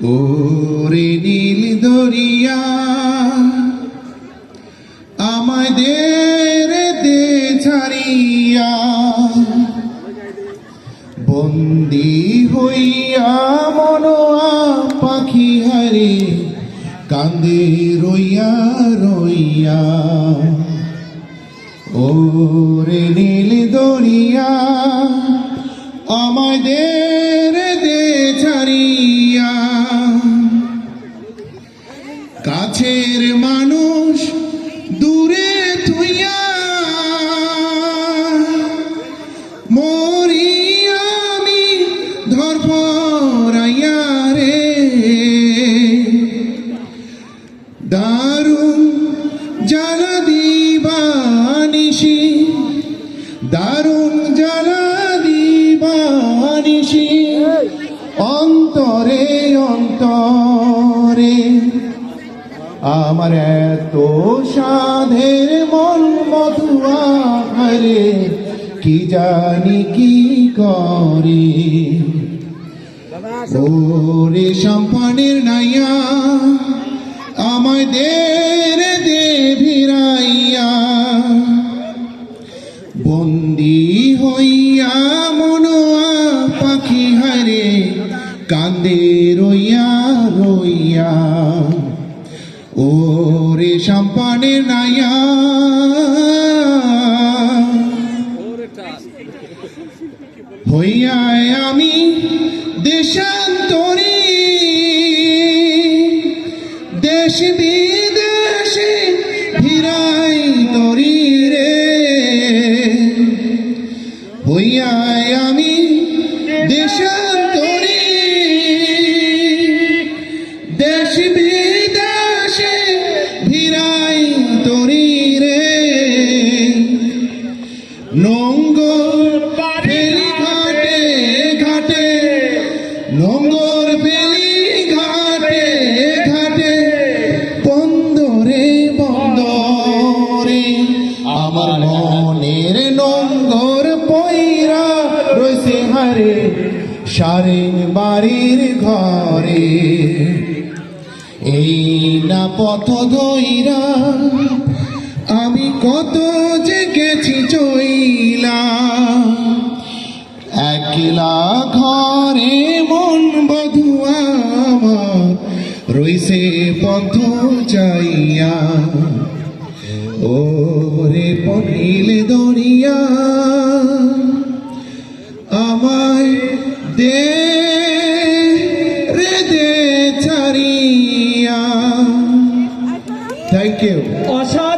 ওরে নীল দরিয়া আমাদের দে ছাড়িয়া। বন্দি হইয়া মনোয়া পাখি হারে কান্দে রইয়া রইয়া। ওরে নীল দরিয়া আমাদের দারুণ জ্বালা দিবানিসি অন্তরে অন্তরে। আমার এত সাধের মন মধুয়া হরে কি জানি কি করে? ওরে সম্পানের নাইয়া আমায় দের কান্দে রইয়া রইয়া। ওরে সম্পানের নাইয়া হইয়া আমি দেশান্তরী। দেশ বিদেশে ভিড়াই তরি নোঙ্গর ফেলি ঘাটে আমার মনের পয়রা রয়েছে হারে, সারেন বাড়ির ঘরে। এই পথ আমি কত যে রইছে পথ চাইয়া। ও রে পনিল দরিয়া, আমায় দে রে দে ছাড়িয়া। থ্যাংক ইউ অসাধারণ